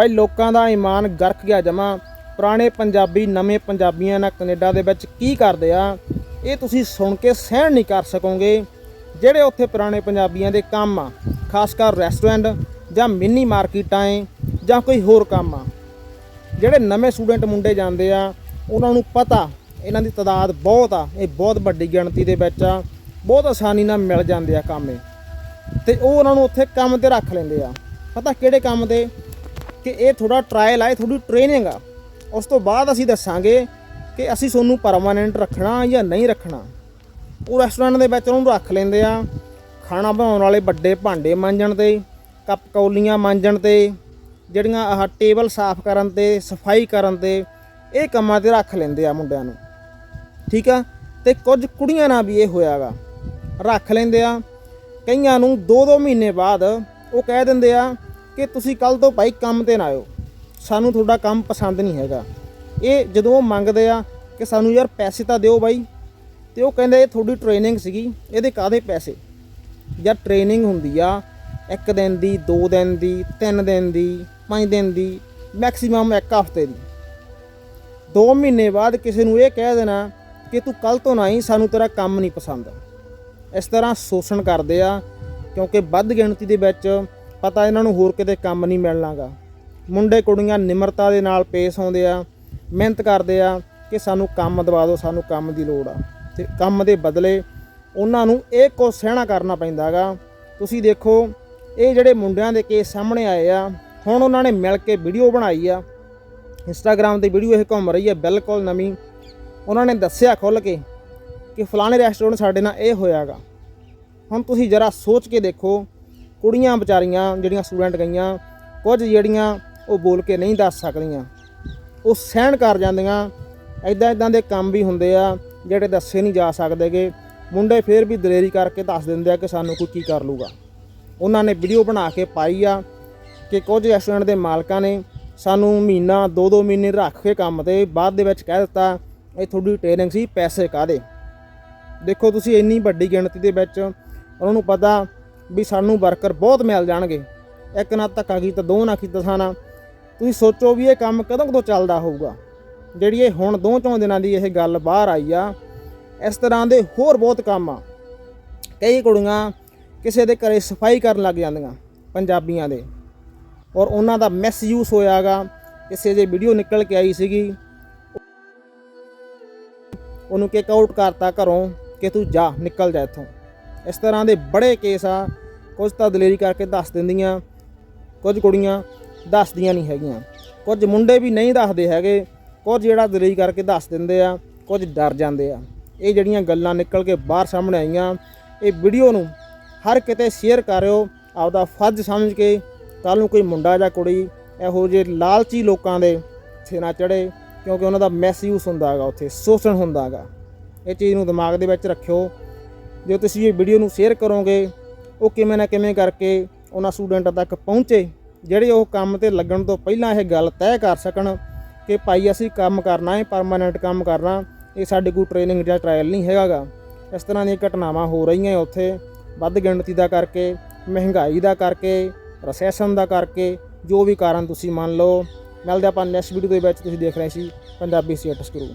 ਭਾਈ ਲੋਕਾਂ ਦਾ ਈਮਾਨ ਗਰਕ ਗਿਆ ਜਮਾ। ਪੁਰਾਣੇ ਪੰਜਾਬੀ, ਨਵੇਂ ਪੰਜਾਬੀਆਂ ਨਾਲ ਕੈਨੇਡਾ ਦੇ ਵਿੱਚ ਕੀ ਕਰਦੇ ਆ? ਇਹ ਤੁਸੀਂ ਸੁਣ ਕੇ ਸਹਿਣ ਨਹੀਂ ਕਰ ਸਕੋਗੇ। ਜਿਹੜੇ ਉੱਥੇ ਪੁਰਾਣੇ ਪੰਜਾਬੀਆਂ ਦੇ ਕੰਮ ਆ, ਖਾਸ ਕਰ ਰੈਸਟੋਰੈਂਟ ਜਾਂ ਮਿੰਨੀ ਮਾਰਕੀਟਾਂ ਏ, ਜਾਂ ਕੋਈ ਹੋਰ ਕੰਮ ਆ, ਜਿਹੜੇ ਨਵੇਂ ਸਟੂਡੈਂਟ ਮੁੰਡੇ ਜਾਂਦੇ ਆ, ਉਹਨਾਂ ਨੂੰ ਪਤਾ, ਇਹਨਾਂ ਦੀ ਤਾਦਾਦ ਬਹੁਤ ਆ, ਇਹ ਬਹੁਤ ਵੱਡੀ ਗਿਣਤੀ ਦੇ ਵਿੱਚ ਆ, ਬਹੁਤ ਆਸਾਨੀ ਨਾਲ ਮਿਲ ਜਾਂਦੇ ਆ ਕੰਮ ਇਹ। ਤੇ ਉਹ ਉਹਨਾਂ ਨੂੰ ਉੱਥੇ ਕੰਮ ਤੇ ਰੱਖ ਲੈਂਦੇ ਆ। ਪਤਾ ਕਿਹੜੇ ਕੰਮ ਤੇ ਕਿ ਇਹ ਥੋੜਾ ਟਰਾਇਲ ਆ, ਇਹ ਥੋੜੀ ਟ੍ਰੇਨਿੰਗ ਆ। ਉਸ ਤੋਂ ਬਾਅਦ ਅਸੀਂ ਦੱਸਾਂਗੇ ਕਿ ਅਸੀਂ ਤੁਹਾਨੂੰ ਪਰਮਾਨੈਂਟ ਰੱਖਣਾ ਜਾਂ ਨਹੀਂ ਰੱਖਣਾ। ਉਹ ਰੈਸਟੋਰੈਂਟ ਦੇ ਵਿੱਚ ਉਹਨੂੰ ਰੱਖ ਲੈਂਦੇ ਆ। ਖਾਣਾ ਬਣਾਉਣ ਵਾਲੇ ਵੱਡੇ ਭਾਂਡੇ ਮਾਂਜਣ ਤੇ, ਕੱਪ ਕੌਲੀਆਂ ਮਾਂਜਣ ਤੇ, ਜਿਹੜੀਆਂ ਆਹ ਟੇਬਲ ਸਾਫ਼ ਕਰਨ ਤੇ, ਸਫ਼ਾਈ ਕਰਨ ਤੇ, ਇਹ ਕੰਮਾਂ ਤੇ ਰੱਖ ਲੈਂਦੇ ਆ ਮੁੰਡਿਆਂ ਨੂੰ। ਠੀਕ ਆ? ਤੇ ਕੁਝ ਕੁੜੀਆਂ ਨਾਲ ਵੀ ਇਹ ਹੋਇਆਗਾ ਰੱਖ ਲੈਂਦੇ ਆ। ਕਈਆਂ ਨੂੰ 2-2 ਮਹੀਨੇ ਬਾਅਦ ਉਹ ਕਹਿ ਦਿੰਦੇ ਆ ਕਿ ਤੁਸੀਂ ਕੱਲ ਤੋਂ ਭਾਈ ਕੰਮ ਤੇ ਨਾ ਆਇਓ। ਸਾਨੂੰ ਤੁਹਾਡਾ ਕੰਮ ਪਸੰਦ ਨਹੀਂ ਹੈਗਾ। ਇਹ ਜਦੋਂ ਉਹ ਮੰਗਦੇ ਆ ਕਿ ਸਾਨੂੰ ਯਾਰ ਪੈਸੇ ਤਾਂ ਦਿਓ ਬਾਈ, ਤੇ ਉਹ ਕਹਿੰਦੇ ਇਹ ਤੁਹਾਡੀ ਟ੍ਰੇਨਿੰਗ ਸੀਗੀ, ਇਹਦੇ ਕਾਦੇ ਪੈਸੇ? ਜਾਂ ਟ੍ਰੇਨਿੰਗ ਹੁੰਦੀ ਆ, ਇੱਕ ਦਿਨ ਦੀ, ਦੋ ਦਿਨ ਦੀ, ਤਿੰਨ ਦਿਨ ਦੀ, ਪੰਜ ਦਿਨ ਦੀ ਮੈਕਸਿਮਮ ਇੱਕ ਹਫ਼ਤੇ ਦੀ। ਦੋ ਮਹੀਨੇ ਬਾਅਦ ਕਿਸੇ ਨੂੰ ਇਹ ਕਹਿ ਦੇਣਾ ਕਿ ਤੂੰ ਕੱਲ ਤੋਂ ਨਾ ਹੀ ਸਾਨੂੰ ਤੇਰਾ ਕੰਮ ਨਹੀਂ ਪਸੰਦ। ਇਸ ਤਰ੍ਹਾਂ ਸ਼ੋਸ਼ਣ ਕਰਦੇ ਆ, ਕਿਉਂਕਿ ਵੱਧ ਗਿਣਤੀ ਦੇ ਵਿੱਚ ਪਤਾ ਇਹਨਾਂ ਨੂੰ ਹੋਰ ਕਿਤੇ ਕੰਮ ਨਹੀਂ ਮਿਲਣਾਗਾ। ਮੁੰਡੇ ਕੁੜੀਆਂ ਨਿਮਰਤਾ ਦੇ ਨਾਲ ਪੇਸ਼ ਆਉਂਦੇ ਆ, ਮਿਹਨਤ ਕਰਦੇ ਆ ਕਿ ਸਾਨੂੰ ਕੰਮ ਦਵਾ ਦਿਓ, ਸਾਨੂੰ ਕੰਮ ਦੀ ਲੋੜ ਆ। ਤੇ ਕੰਮ ਦੇ ਬਦਲੇ ਉਹਨਾਂ ਨੂੰ ਇਹ ਕੁਛ ਸਹਿਣਾ ਕਰਨਾ ਪੈਂਦਾਗਾ। ਤੁਸੀਂ ਦੇਖੋ, ਇਹ ਜਿਹੜੇ ਮੁੰਡਿਆਂ ਦੇ ਕੇਸ ਸਾਹਮਣੇ ਆਏ ਆ, ਹੁਣ ਉਹਨਾਂ ਨੇ ਮਿਲ ਕੇ ਵੀਡੀਓ ਬਣਾਈ ਆ। ਇੰਸਟਾਗ੍ਰam ਤੇ ਵੀਡੀਓ ਇਹ ਘੁੰਮ ਰਹੀ ਆ, ਬਿਲਕੁਲ ਨਵੀਂ। ਉਹਨਾਂ ਨੇ ਦੱਸਿਆ ਖੁੱਲ ਕੇ ਕਿ ਫਲਾਣੇ ਰੈਸਟੋਰੈਂਟ ਸਾਡੇ ਨਾਲ ਇਹ ਹੋਇਆਗਾ। ਹੁਣ ਤੁਸੀਂ ਜਰਾ ਸੋਚ ਕੇ ਦੇਖੋ ਕੁੜੀਆਂ ਵਿਚਾਰੀਆਂ ਜਿਹੜੀਆਂ ਸਟੂਡੈਂਟ ਗਈਆਂ, ਕੁਝ ਜਿਹੜੀਆਂ ਉਹ ਬੋਲ ਕੇ ਨਹੀਂ ਦੱਸ ਸਕਦੀਆਂ। ਉਹ ਸਹਿਣ ਕਰ ਜਾਂਦੀਆਂ ਐਦਾਂ ਐਦਾਂ ਦੇ ਕੰਮ ਵੀ ਹੁੰਦੇ ਆ, ਜਿਹੜੇ ਦੱਸੇ ਨਹੀਂ ਜਾ ਸਕਦੇਗੇ। ਮੁੰਡੇ ਫੇਰ ਵੀ ਦਲੇਰੀ ਕਰਕੇ ਦੱਸ ਦਿੰਦੇ ਆ ਕਿ ਸਾਨੂੰ ਕੋਈ ਕੀ ਕਰ ਲੂਗਾ ਉਹਨਾਂ ਨੇ ਵੀਡੀਓ ਬਣਾ ਕੇ ਪਾਈ ਆ ਕਿ ਕੁਝ ਰੈਸਟੋਰੈਂਟ ਦੇ ਮਾਲਕਾਂ ਨੇ ਸਾਨੂੰ ਮਹੀਨਾ ਦੋ ਦੋ ਮਹੀਨੇ ਰੱਖ ਕੇ ਕੰਮ ਤੇ ਬਾਅਦ ਦੇ ਵਿੱਚ ਕਹਿ ਦਿੱਤਾ, ਇਹ ਤੁਹਾਡੀ ਟ੍ਰੇਨਿੰਗ ਸੀ, ਪੈਸੇ ਕਾਦੇ ਦੇਖੋ ਤੁਸੀਂ ਇੰਨੀ ਵੱਡੀ ਗਿਣਤੀ ਦੇ ਵਿੱਚ, ਉਹਨਾਂ ਨੂੰ ਪਤਾ ਵੀ ਸਾਨੂੰ ਵਰਕਰ ਬਹੁਤ ਮਿਲ ਜਾਣਗੇ। ਇੱਕ ਨਾ ਧੱਕਾ ਕੀਤਾ, ਦੋ ਨਾ ਕੀਤਾ ਸਾਨਾ। ਤੁਸੀਂ ਸੋਚੋ ਵੀ ਇਹ ਕੰਮ ਕਦੋਂ ਕਦੋਂ ਚੱਲਦਾ ਹੋਊਗਾ। ਜਿਹੜੀ ਇਹ ਹੁਣ ਦੋ ਚੌਂ ਦਿਨਾਂ ਦੀ ਇਹ ਗੱਲ ਬਾਹਰ ਆਈ ਆ, ਇਸ ਤਰ੍ਹਾਂ ਦੇ ਹੋਰ ਬਹੁਤ ਕੰਮ ਆ। ਕਈ ਕੁੜੀਆਂ ਕਿਸੇ ਦੇ ਘਰੇ ਸਫ਼ਾਈ ਕਰਨ ਲੱਗ ਜਾਂਦੀਆਂ ਪੰਜਾਬੀਆਂ ਦੇ। ਔਰ ਉਹਨਾਂ ਦਾ ਮਿਸਯੂਜ਼ ਹੋਇਆਗਾ। ਕਿਸੇ ਦੇ ਵੀਡੀਓ ਨਿਕਲ ਕੇ ਆਈ ਸੀਗੀ। ਉਹਨੂੰ ਕਿਕ ਆਊਟ ਕਰਤਾ ਘਰੋਂ ਕਿ ਤੂੰ ਜਾ, ਨਿਕਲ ਜਾ ਇੱਥੋਂ। ਇਸ ਤਰ੍ਹਾਂ ਦੇ ਬੜੇ ਕੇਸ ਆ, ਕੁਝ ਤਾਂ ਦਲੇਰੀ ਕਰਕੇ ਦੱਸ ਦਿੰਦੀਆਂ, ਕੁਝ ਕੁੜੀਆਂ ਦੱਸਦੀਆਂ ਨਹੀਂ ਹੈਗੀਆਂ। ਕੁਝ ਮੁੰਡੇ ਵੀ ਨਹੀਂ ਦੱਸਦੇ ਹੈਗੇ, ਕੁਝ ਜਿਹੜਾ ਦਲੇਰੀ ਕਰਕੇ ਦੱਸ ਦਿੰਦੇ ਆ, ਕੁਝ ਡਰ ਜਾਂਦੇ ਆ। ਇਹ ਜਿਹੜੀਆਂ ਗੱਲਾਂ ਨਿਕਲ ਕੇ ਬਾਹਰ ਸਾਹਮਣੇ ਆਈਆਂ, ਇਹ ਵੀਡੀਓ ਨੂੰ ਹਰ ਕਿਤੇ ਸ਼ੇਅਰ ਕਰਿਓ, ਆਪਦਾ ਫਰਜ਼ ਸਮਝ ਕੇ ਕੱਲ ਨੂੰ ਕੋਈ ਮੁੰਡਾ ਜਾਂ ਕੁੜੀ ਇਹੋ ਜਿਹੇ ਲਾਲਚੀ ਲੋਕਾਂ ਦੇ ਥੇ ਨਾ ਚੜੇ ਕਿਉਂਕਿ ਉਹਨਾਂ ਦਾ ਮੈਸਯੂਸ ਹੁੰਦਾ ਹੈਗਾ, ਉੱਥੇ ਸ਼ੋਸ਼ਣ ਹੁੰਦਾ ਹੈਗਾ। ਇਹ ਚੀਜ਼ ਨੂੰ ਦਿਮਾਗ ਦੇ ਵਿੱਚ ਰੱਖਿਓ ਜੇ ਤੁਸੀਂ ਇਹ ਵੀਡੀਓ ਨੂੰ ਸ਼ੇਅਰ ਕਰੋਗੇ, ਉਹ ਕਿਵੇਂ ਨਾ ਕਿਵੇਂ ਕਰਕੇ ਉਹਨਾਂ ਸਟੂਡੈਂਟਾਂ ਤੱਕ ਪਹੁੰਚੇ, ਜਿਹੜੇ ਉਹ ਕੰਮ ਤੇ ਲੱਗਣ ਤੋਂ ਪਹਿਲਾਂ ਇਹ ਗੱਲ ਤੈਅ ਕਰ ਸਕਣ ਕਿ ਭਾਈ ਅਸੀਂ ਕੰਮ ਕਰਨਾ ਹੈ ਪਰਮਾਨੈਂਟ ਕੰਮ ਕਰਨਾ, ਇਹ ਸਾਡੇ ਕੋਈ ਟ੍ਰੇਨਿੰਗ ਜਾਂ ਟ੍ਰਾਇਲ ਨਹੀਂ ਹੈਗਾਗਾ। ਇਸ ਤਰ੍ਹਾਂ ਦੀਆਂ ਘਟਨਾਵਾਂ ਹੋ ਰਹੀਆਂ ਉੱਥੇ, ਵੱਧ ਗਿਣਤੀ ਦਾ ਕਰਕੇ, ਮਹਿੰਗਾਈ ਦਾ ਕਰਕੇ ਰਸੈਸ਼ਨ ਦਾ ਕਰਕੇ, ਜੋ ਵੀ ਕਾਰਨ ਤੁਸੀਂ ਮੰਨ ਲਓ। ਮਿਲਦੇ ਆਪਾਂ ਨੈਕਸਟ ਵੀਡੀਓ ਦੇ ਵਿੱਚ, ਤੁਸੀਂ ਦੇਖ ਰਹੇ ਸੀ ਪੰਜਾਬੀ ਸਟੇਟਸ ਕਰੂ